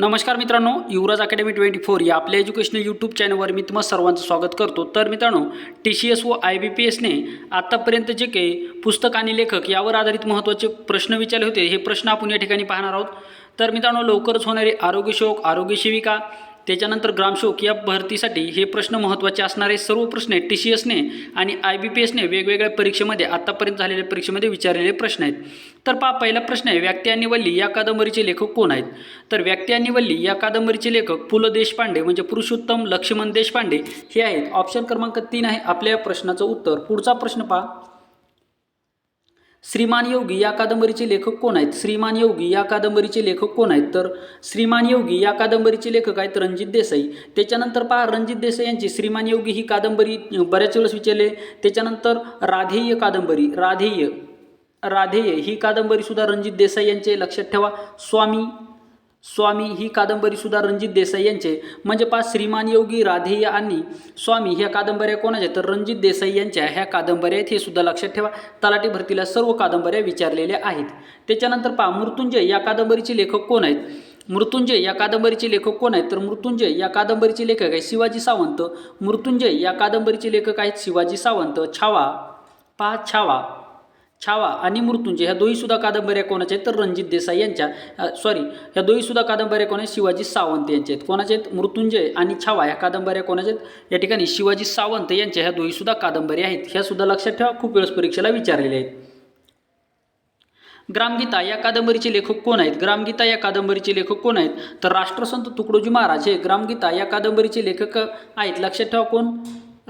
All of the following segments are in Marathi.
नमस्कार मित्रांनो युवराज अकॅडमी ट्वेंटी फोर या आपल्या एज्युकेशनल यूट्यूब चॅनलवर मी तुम्हाला सर्वांचं स्वागत करतो. तर मित्रांनो टी सी एस व आय बी पी एसने आत्तापर्यंत जे काही पुस्तक आणि लेखक यावर आधारित महत्त्वाचे प्रश्न विचारले होते हे प्रश्न आपण या ठिकाणी पाहणार आहोत. तर मित्रांनो लवकरच होणारे आरोग्यसेवक शोक आरोग्य सेविका त्याच्यानंतर ग्रामशोक या भरतीसाठी हे प्रश्न महत्त्वाचे असणारे सर्व प्रश्न टी सी एसने आणि आय बी पी एसने वेगवेगळ्या परीक्षेमध्ये आत्तापर्यंत झालेल्या परीक्षेमध्ये विचारलेले प्रश्न आहेत. तर पहा पहिला प्रश्न आहे व्यक्ती आणि वल्ली या कादंबरीचे लेखक कोण आहेत? तर व्यक्ती आणि वल्ली या कादंबरीचे लेखक पु ल देशपांडे म्हणजे पुरुषोत्तम लक्ष्मण देशपांडे हे आहेत. ऑप्शन क्रमांक तीन आहे आपल्या या प्रश्नाचं उत्तर. पुढचा प्रश्न पहा. श्रीमान योगी या कादंबरीचे लेखक कोण आहेत? श्रीमान योगी या कादंबरीचे लेखक कोण आहेत? तर श्रीमान योगी या कादंबरीचे लेखक आहेत रणजित देसाई. त्याच्यानंतर पहा रणजित देसाई यांची श्रीमान योगी ही कादंबरी बऱ्याच वेळेस विचारले. त्याच्यानंतर राधेय कादंबरी. राधेय राधेय ही कादंबरीसुद्धा रणजित देसाई यांचे लक्षात ठेवा. स्वामी स्वामी ही कादंबरीसुद्धा रणजित देसाई यांचे म्हणजे पहा श्रीमान योगी राधेय आणि स्वामी ह्या कादंबऱ्या कोणाच्या? तर रणजित देसाई यांच्या ह्या कादंबऱ्या आहेत हे सुद्धा लक्षात ठेवा. तलाठी भरतीला सर्व कादंबऱ्या विचारलेल्या आहेत. त्याच्यानंतर पहा मृत्युंजय या कादंबरीचे लेखक कोण आहेत? मृत्युंजय या कादंबरीचे लेखक कोण आहेत? तर मृत्युंजय या कादंबरीचे लेखक आहेत शिवाजी सावंत. मृत्युंजय या कादंबरीचे लेखक आहेत शिवाजी सावंत. छावा पहा छावा. छावा आणि मृत्युंजय ह्या दोहीसुद्धा कादंबऱ्या कोणाच्या आहेत? तर रणजित देसाई यांच्या सॉरी ह्या दोहीसुद्धा कादंबऱ्या कोण आहेत? शिवाजी सावंत यांच्या आहेत. कोणाच्या आहेत? मृत्युंजय आणि छावा ह्या कादंबऱ्या कोणाच्या आहेत? या ठिकाणी शिवाजी सावंत यांच्या ह्या दोहीसुद्धा कादंबऱ्या आहेत. ह्या सुद्धा लक्षात ठेवा खूप वेळेस परीक्षेला विचारलेल्या आहेत. ग्रामगीता या कादंबरीचे लेखक कोण आहेत? ग्रामगीता या कादंबरीचे लेखक कोण आहेत? तर राष्ट्रसंत तुकडोजी महाराज हे ग्रामगीता या कादंबरीचे लेखक आहेत. लक्षात ठेवा कोण?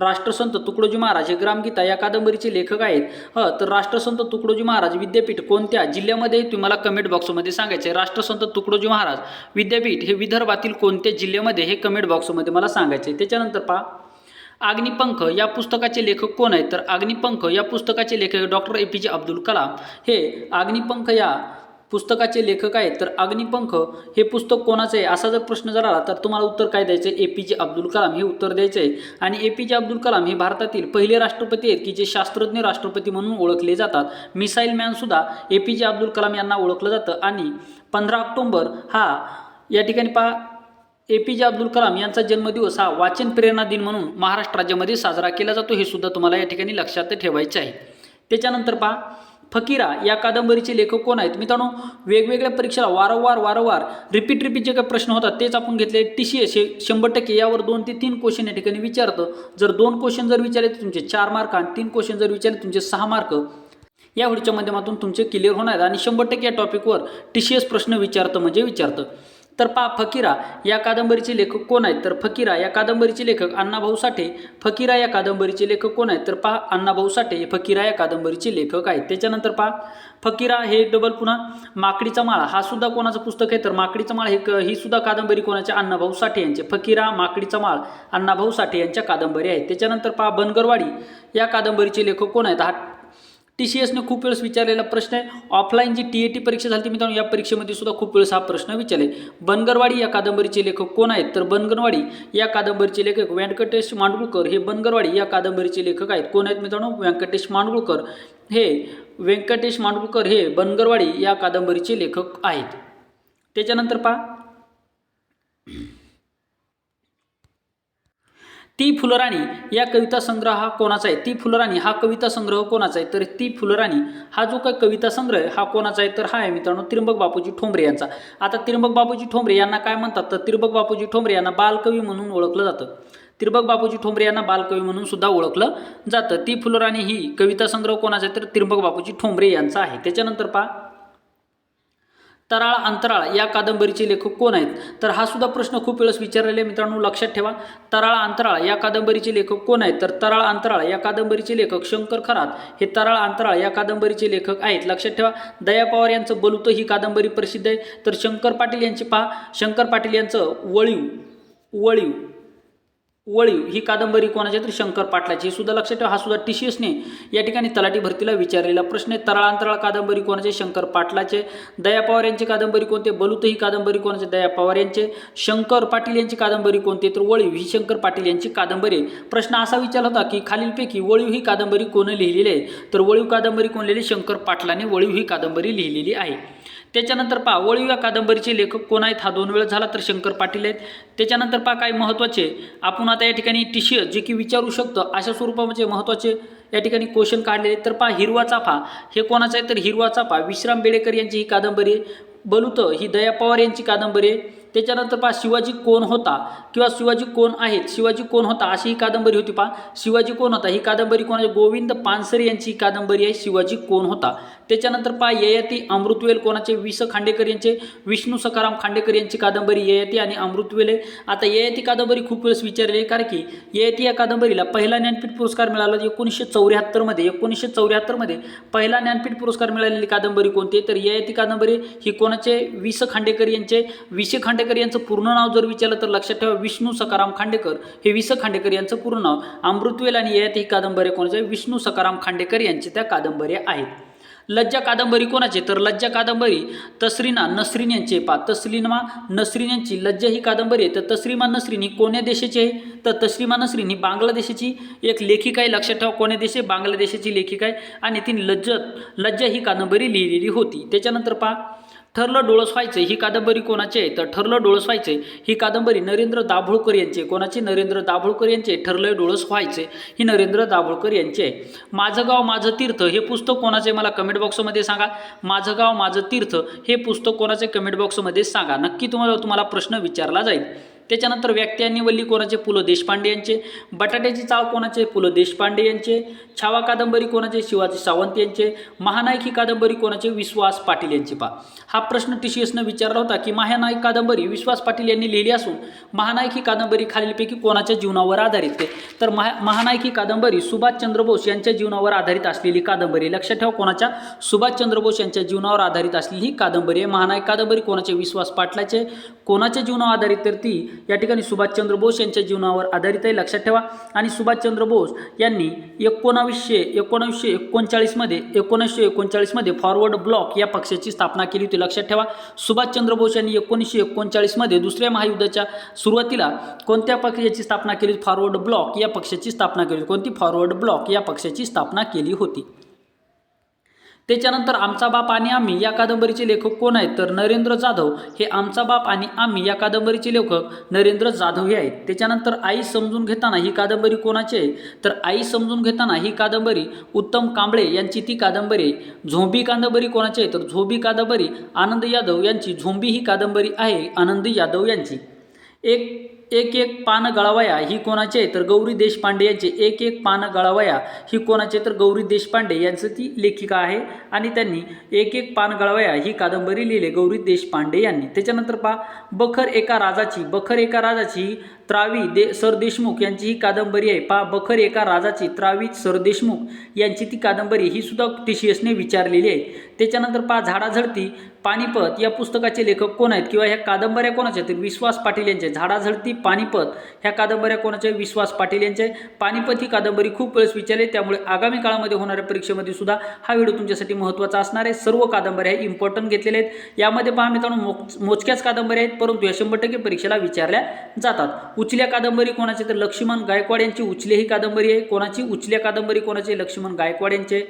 राष्ट्रसंत तुकडोजी महाराज हे ग्रामगीता या कादंबरीचे लेखक आहेत. ह तर राष्ट्रसंत तुकडोजी महाराज विद्यापीठ कोणत्या जिल्ह्यामध्ये? तुम्हाला कमेंट बॉक्समध्ये सांगायचे राष्ट्रसंत तुकडोजी महाराज विद्यापीठ हे विदर्भातील कोणत्या जिल्ह्यामध्ये हे कमेंट बॉक्समध्ये मला सांगायचे त्याच्यानंतर पहा. अग्निपंख या पुस्तकाचे लेखक कोण आहेत? तर अग्निपंख या पुस्तकाचे लेखक डॉक्टर ए पी जे अब्दुल कलाम. हे अग्निपंख या पुस्तकाचे लेखक आहेत तर अग्निपंख हे पुस्तक कोणाचं आहे? असा जर प्रश्न जर आला तर तुम्हाला उत्तर काय द्यायचं आहे? ए पी जे अब्दुल कलाम हे उत्तर द्यायचं आहे. आणि ए पी जे अब्दुल कलाम हे भारतातील पहिले राष्ट्रपती आहेत की जे शास्त्रज्ञ राष्ट्रपती म्हणून ओळखले जातात. मिसाईल मॅनसुद्धा ए पी जे अब्दुल कलाम यांना ओळखलं जातं. आणि पंधरा ऑक्टोंबर हा या ठिकाणी पहा ए पी जे अब्दुल कलाम यांचा जन्मदिवस हा वाचन प्रेरणा दिन म्हणून महाराष्ट्र राज्यामध्ये साजरा केला जातो. हे सुद्धा तुम्हाला या ठिकाणी लक्षात ठेवायचे आहे. त्याच्यानंतर पहा फकीरा या कादंबरीचे लेखक कोण आहेत? मित्रांनो वेगवेगळ्या परीक्षेला वारंवार वारंवार रिपीट रिपीट जे काही प्रश्न होतात तेच आपण घेतले. टी सी एस हे शंभर टक्के यावर दोन ते तीन क्वेश्चन या ठिकाणी विचारतं. जर दोन क्वेश्चन जर विचारले तर तुमचे चार मार्क आणि तीन क्वेश्चन जर विचारले तुमचे सहा मार्क या व्हिडिओच्या माध्यमातून तुमचे क्लिअर होणार आहेत. आणि शंभर टक्के या टॉपिकवर टी सी एस प्रश्न विचारतं म्हणजे विचारतं. तर पा फकीरा या कादंबरीचे लेखक कोण आहेत? तर फकीरा या कादंबरीचे लेखक अण्णाभाऊ साठे. फकीरा या कादंबरीचे लेखक कोण आहेत? तर पहा अण्णाभाऊ साठे. हे फकीरा या कादंबरीचे लेखक आहेत. त्याच्यानंतर पहा फकीरा हे डबल पुन्हा माकडीचा माळा. हा सुद्धा कोणाचं पुस्तक आहे? तर माकडीचा माळ हे क- ही सुद्धा कादंबरी कोणाच्या? अण्णाभाऊ साठे यांचे. फकीरा माकडीचा माळ अण्णाभाऊ साठे यांच्या कादंबरी आहेत. त्याच्यानंतर पहा बनगरवाडी या कादंबरीचे लेखक कोण आहेत? हा टी सी एसने खूप वेळेस विचारलेला प्रश्न आहे. Offline G T A T परीक्षा झाली मित्रांनो या परीक्षेमध्ये सुद्धा खूप वेळेस हा प्रश्न विचारले. बनगरवाडी या कादंबरीचे लेखक कोण आहेत? तर बनगरवाडी या कादंबरीचे लेखक व्यंकटेश मांडगुळकर. हे बनगरवाडी या कादंबरीचे लेखक आहेत. कोण आहेत मित्रांनो? व्यंकटेश मांडगुळकर. हे व्यंकटेश मांडगुळकर हे बनगरवाडी या कादंबरीचे लेखक आहेत. त्याच्यानंतर पहा. ती फुलराणी या कविता संग्रह हा कोणाचा आहे? ती फुलराणी हा कविता संग्रह कोणाचा आहे? तर ती फुलराणी हा जो काही कविता संग्रह आहे हा कोणाचा आहे? तर हा आहे मित्रांनो त्रिंबक बापूजी ठोंबरे यांचा. आता त्रिंबक बापूजी ठोंबरे यांना काय म्हणतात? तर त्रिंबक बापूजी ठोंबरे यांना बालकवी म्हणून ओळखलं जातं. त्रिंबक बापूजी ठोंबरे यांना बालकवी म्हणून सुद्धा ओळखलं जातं. ती फुलराणी ही कविता संग्रह कोणाचा आहे? तर त्रिंबक बापूजी ठोंबरे यांचा आहे. त्याच्यानंतर पहा. तराळ अंतराळ या कादंबरीचे लेखक कोण आहेत? तर हा सुद्धा प्रश्न खूप वेळेस विचारलेला आहे. मित्रांनो लक्षात ठेवा. तराळ अंतराळ या कादंबरीचे लेखक कोण आहेत? तर तराळ अंतराळ या कादंबरीचे लेखक शंकर खरात. हे तराळ अंतराळ या कादंबरीचे लेखक आहेत. लक्षात ठेवा दया पवार यांचं बलुतं ही कादंबरी प्रसिद्ध आहे. तर शंकर पाटील यांची पहा. शंकर पाटील यांचं वळीव वळीव. वळीव ही कादंबरी कोणाची तर शंकर पाटलाची हे सुद्धा लक्षात ठेवा हा सुद्धा टी सी एसने या ठिकाणी तलाठी भरतीला विचारलेला प्रश्न आहे. तराळांतराळ कादंबरी कोणाचे? शंकर पाटलाचे. दया पवार यांची कादंबरी कोणते? बलुत ही कादंबरी कोणाचे? दया पवार यांचे. शंकर पाटील यांची कादंबरी कोणते तर वळीव ही शंकर पाटील यांची कादंबरी आहे. प्रश्न असा विचारला होता की खालीलपैकी वळीव ही कादंबरी कोण लिहिलेली आहे? तर वळीव कादंबरी कोण लिहिली शंकर पाटलाने वळीव ही कादंबरी लिहिलेली आहे. त्याच्यानंतर पहा वळू या कादंबरीचे लेखक कोण आहेत? हा दोन वेळ झाला तर शंकर पाटील आहेत. त्याच्यानंतर पहा काय महत्त्वाचे. आपण आता या ठिकाणी टी जे की विचारू शकतो अशा स्वरूपामध्ये महत्त्वाचे या ठिकाणी क्वेश्चन काढलेले आहेत. तर पहा हिरवा चाफा. हे कोणाचा आहे? तर हिरवा चाफा. विश्राम बेडेकर यांची ही कादंबरी आहे. बलुत ही दया पवार यांची कादंबरी आहे. त्याच्यानंतर पहा शिवाजी कोण होता? किंवा शिवाजी कोण आहेत? शिवाजी कोण होता? अशी ही कादंबरी होती पहा. शिवाजी कोण होता? ही कादंबरी कोणाची गोविंद पानसरे यांची ही कादंबरी आहे. शिवाजी कोण होता? त्याच्यानंतर पहा ययाती अमृतवेल कोणाचे? वि स खांडेकर यांचे. विष्णू सखाराम खांडेकर यांची कादंबरी ययाती आणि अमृतवेल आहे. आता ययाती कादंबरी खूप वेळेस विचारली आहे कारण की ययाती या कादंबरीला पहिला ज्ञानपीठ पुरस्कार मिळाला एकोणीसशे चौऱ्याहत्तरमध्ये एकोणीसशे चौऱ्याहत्तरमध्ये पहिला ज्ञानपीठ पुरस्कार मिळालेली कादंबरी कोणती तर ययाती कादंबरी ही कोणाचे? वि स खांडेकर यांचे. वि स खांडेकर यांचं पूर्ण नाव जर विचारलं तर लक्षात ठेवा विष्णू सखाराम खांडेकर हे वि स खांडेकर यांचं पूर्ण नाव. अमृतवेल आणि ययाती ही कादंबरी कोणाचे? विष्णू सखाराम खांडेकर यांचे त्या कादंबऱ्या आहेत. लज्जा कादंबरी कोणाची? तर लज्जा कादंबरी तसरीना नसरीन यांचे पा तसलीमा नसरीन यांची लज्जा ही कादंबरी आहे. तर तसरीमा नसरीन ही कोण्या देशाची आहे? तर तसरीमा नसरीन ही बांगलादेशाची एक लेखिका आहे. लक्षात ठेवा कोण्या देश आहे? बांगलादेशाची लेखिका आहे. आणि तिने लज्जत लज्जा ही कादंबरी लिहिलेली होती. त्याच्यानंतर पहा ठरलं डोळस व्हायचं ही कादंबरी कोणाची आहे? तर ठरलं डोळस व्हायचे ही कादंबरी नरेंद्र दाभोळकर यांची आहे. कोणाची? नरेंद्र दाभोळकर यांची आहे. ठरलं डोळस व्हायचे ही नरेंद्र दाभोळकर यांची आहे. माझं गाव माझं तीर्थ हे पुस्तक कोणाचे मला कमेंट बॉक्समध्ये सांगा. माझं गाव माझं तीर्थ हे पुस्तक कोणाचे कमेंट बॉक्समध्ये सांगा. नक्की तुम्हाला तुम्हाला प्रश्न विचारला जाईल. त्याच्यानंतर व्यक्ती आणि वल्ली कोणाचे? पु ल देशपांडे यांचे. बटाट्याची चाव कोणाचे? पु ल देशपांडे यांचे. छावा कादंबरी कोणाचे? शिवाजी सावंत यांचे. महानायक ही कादंबरी कोणाचे? विश्वास पाटील यांची पा हा प्रश्न टी सी एसनं विचारला होता की महानायक कादंबरी विश्वास पाटील यांनी लिहिली असून महानायक ही कादंबरी खालीलपैकी कोणाच्या जीवनावर आधारित आहे? तर महा महानायक ही कादंबरी सुभाषचंद्र बोस यांच्या जीवनावर आधारित असलेली कादंबरी लक्षात ठेवा कोणाच्या? सुभाषचंद्र बोस यांच्या जीवनावर आधारित असलेली ही कादंबरी आहे. महानायक कादंबरी कोणाचे? विश्वास पाटलाचे. कोणाच्या जीवनावर आधारित तर ती या ठिकाणी सुभाषचंद्र बोस यांच्या जीवनावर आधारित आहे. लक्षात ठेवा. आणि सुभाषचंद्र बोस यांनी एकोणावीसशे एकोणावीसशे एकोणचाळीसमध्ये एकोणीसशे एकोणचाळीसमध्ये फॉरवर्ड ब्लॉक या पक्षाची स्थापना केली होती. लक्षात ठेवा. सुभाषचंद्र बोस यांनी एकोणीसशे एकोणचाळीसमध्ये दुसऱ्या महायुद्धाच्या सुरुवातीला कोणत्या पक्षाची स्थापना केली फॉरवर्ड ब्लॉक या पक्षाची स्थापना केली कोणती? फॉरवर्ड ब्लॉक या पक्षाची स्थापना केली होती. त्याच्यानंतर आमचा बाप आणि आम्ही या कादंबरीचे लेखक कोण आहेत? तर नरेंद्र जाधव. हे आमचा बाप आणि आम्ही या कादंबरीचे लेखक नरेंद्र जाधव हे आहेत. त्याच्यानंतर आई समजून घेताना ही कादंबरी कोणाची आहे? तर आई समजून घेताना ही कादंबरी उत्तम कांबळे यांची. ती कादंबरी आहे झोंबी कादंबरी कोणाची आहे? तर झोंबी कादंबरी आनंद यादव यांची. झोंबी ही कादंबरी आहे आनंद यादव यांची. एक एक एक पान गळावया ही कोणाची? आहे तर गौरी देशपांडे यांचे. एक एक पान गळावया ही कोणाचे? तर गौरी देशपांडे यांचं ती लेखिका आहे. आणि त्यांनी एक एक पान गळावया ही कादंबरी लिहिली गौरी देशपांडे यांनी. त्याच्यानंतर पहा बखर एका राजाची बखर एका राजाची त्रावी दे सर देशमुख यांची ही कादंबरी आहे. पा बखर एका राजाची त्रावी सर देशमुख यांची ती कादंबरी ही सुद्धा टी सी एसने विचारलेली आहे. त्याच्यानंतर पहा झाडाझडती पानिपत या पुस्तकाचे लेखक कोण आहेत किंवा ह्या कादंबऱ्या कोणाच्या आहेत? तर विश्वास पाटील यांचे झाडाझडती पानिपत ह्या कादंबऱ्या कोणाच्या विश्वास पाटील यांच्या पानिपत ही कादंबरी खूप वेळेस विचारली त्यामुळे आगामी काळामध्ये होणाऱ्या परीक्षेमध्ये सुद्धा हा व्हिडिओ तुमच्यासाठी महत्त्वाचा असणार आहे. सर्व कादंबऱ्या हे इम्पॉर्टंट घेतलेल्या आहेत. यामध्ये पहा मित्रांनो मोज मोजक्याच कादंबऱ्या आहेत. परंतु या शंभर टक्के परीक्षेला विचारल्या जातात. उचल्या कादंबरी कोणाची तर लक्ष्मण गायकवाड यांची उचले ही कादंबरी आहे. कोणाची? उचल्या कादंबरी कोणाची? लक्ष्मण गायकवाड यांचे.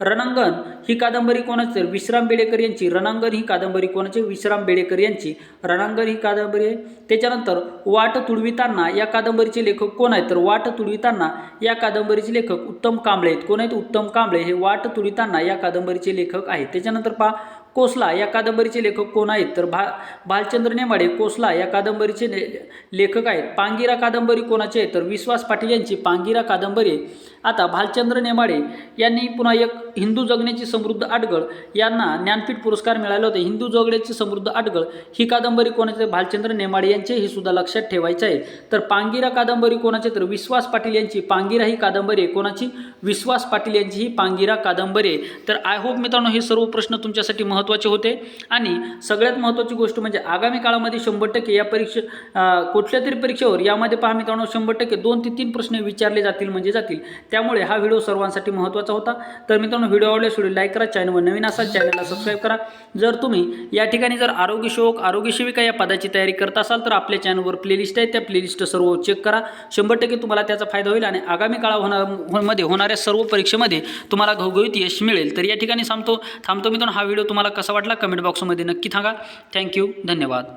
रणांगण ही कादंबरी कोणाची? तर विश्राम बेडेकर यांची. रणांगण ही कादंबरी कोणाची? विश्राम बेडेकर यांची. रणांगण ही कादंबरी आहे. त्याच्यानंतर वाट तुडविताना या कादंबरीचे लेखक कोण आहेत? तर वाट तुडविताना या कादंबरीचे लेखक उत्तम कांबळे आहेत. कोण आहेत? उत्तम कांबळे. हे वाट तुडविताना या कादंबरीचे लेखक आहेत. त्याच्यानंतर पहा कोसला या कादंबरीचे लेखक कोण आहेत? तर भा भालचंद्र नेमाडे कोसला या कादंबरीचे ले लेखक आहेत. पांगिरा कादंबरी कोणाची आहे? तर विश्वास पाटील यांची. पांगिरा कादंबरी. आता भालचंद्र नेमाडे यांनी पुन्हा एक हिंदू जगण्याची समृद्ध आडगळ यांना ज्ञानपीठ पुरस्कार मिळाले होते. हिंदू जगण्याची समृद्ध आडगळ ही कादंबरी कोणाची? भालचंद्र नेमाडे यांचे हे सुद्धा लक्षात ठेवायचे आहे. तर पांगिरा कादंबरी कोणाची? तर विश्वास पाटील यांची. पांगिरा ही कादंबरी आहे. कोणाची? विश्वास पाटील यांची ही पांगिरा कादंबरी आहे. तर आय होप मित्रांनो हे सर्व प्रश्न तुमच्यासाठी महत्त्वाचे होते. आणि सगळ्यात महत्त्वाची गोष्ट म्हणजे आगामी काळामध्ये शंभर टक्के या परीक्षे कुठल्या तरी परीक्षेवर यामध्ये पहा मित्रांनो शंभर टक्के दोन ते तीन प्रश्न विचारले जातील म्हणजे जातील. त्यामुळे हा व्हिडिओ सर्वांसाठी महत्त्वाचा होता. तर मित्रांनो व्हिडिओ आवडल्यास व्हिडिओ लाईक करा चॅनलवर नवीन असाल चॅनलला सबस्क्राईब करा. जर तुम्ही या ठिकाणी जर आरोग्य सेवक आरोग्य सेविका या पदाची तयारी करत असाल तर आपल्या चॅनलवर प्लेलिस्ट आहे. त्या प्लेलिस्ट सर्व चेक करा. शंभर टक्के तुम्हाला त्याचा फायदा होईल आणि आगामी काळा होणार मध्ये होणाऱ्या सर्व परीक्षेमध्ये तुम्हाला घवघवीत यश मिळेल. तर या ठिकाणी थांबतो. थांबतो मित्रांनो हा व्हिडिओ तुम्हाला कसा वाटला? कमेंट बॉक्समध्ये नक्की सांगा थँक्यू धन्यवाद.